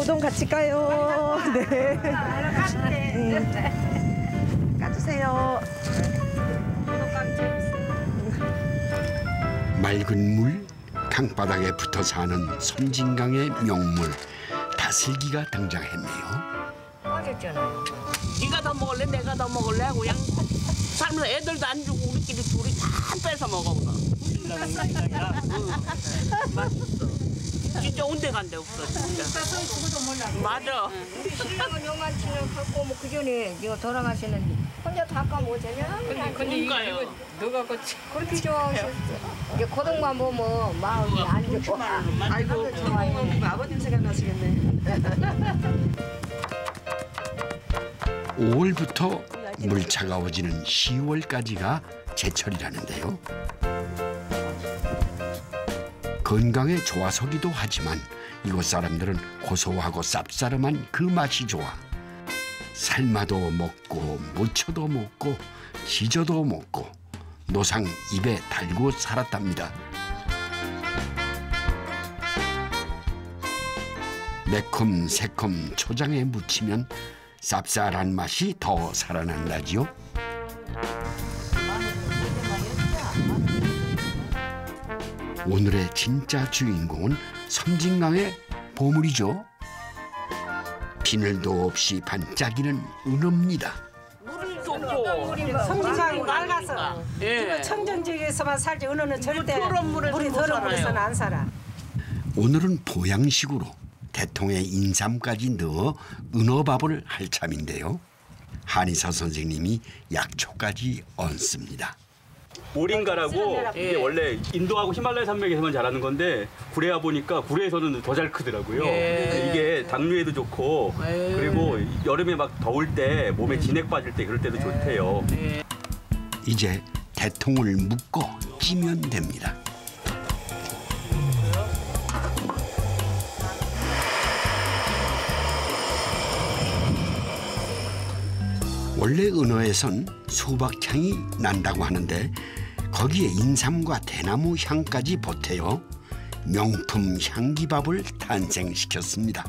고동 같이 까요. 네. 음. 까주세요. 맑은 물, 강바닥에 붙어 사는 섬진강의 명물 다슬기가 등장했네요. 빠졌잖아요. 네가 더 먹을래? 내가 더 먹을래? 하고 그냥 살면서 애들도 안 주고 우리끼리 둘이 다 뺏어 먹어. 맛있어. 진짜 온데 간데 없어 진짜. 맞아. 우리 신랑은 요만 치는 갖고 뭐 그전에 이거 돌아가시는데 혼자 다 까먹었잖아. 그러니까요. 그렇게 좋아하셨어. 이제 고등만 보면 마음이 안 좋고. 아이고, 부모님 아버님 생각나시겠네. 5월부터 물 차가워지는 10월까지가 제철이라는데요. 건강에 좋아서기도 하지만 이곳 사람들은 고소하고 쌉싸름한 그 맛이 좋아. 삶아도 먹고 무쳐도 먹고 지져도 먹고 노상 입에 달고 살았답니다. 매콤 새콤 초장에 무치면 쌉쌀한 맛이 더 살아난다지요. 오늘의 진짜 주인공은 섬진강의 보물이죠. 비늘도 없이 반짝이는 은어입니다. 성진강이 맑아서 예. 청정 지역에서만 살지 은어는 절대 물이 못 더러운 물에서는 살아요. 안 살아. 오늘은 보양식으로 대통의 인삼까지 넣어 은어밥을 할 참인데요. 한의사 선생님이 약초까지 얹습니다. 모링가라고 이게 원래 인도하고 히말라야 산맥에서만 자라는 건데 구례와 보니까 구례에서는 더 잘 크더라고요. 예. 이게 당뇨에도 좋고 예. 그리고 여름에 막 더울 때 몸에 진액 빠질 때 그럴 때도 좋대요. 이제 대통을 묶어 찌면 됩니다. 원래 은어에선 수박향이 난다고 하는데 거기에 인삼과 대나무 향까지 보태어 명품 향기밥을 탄생시켰습니다.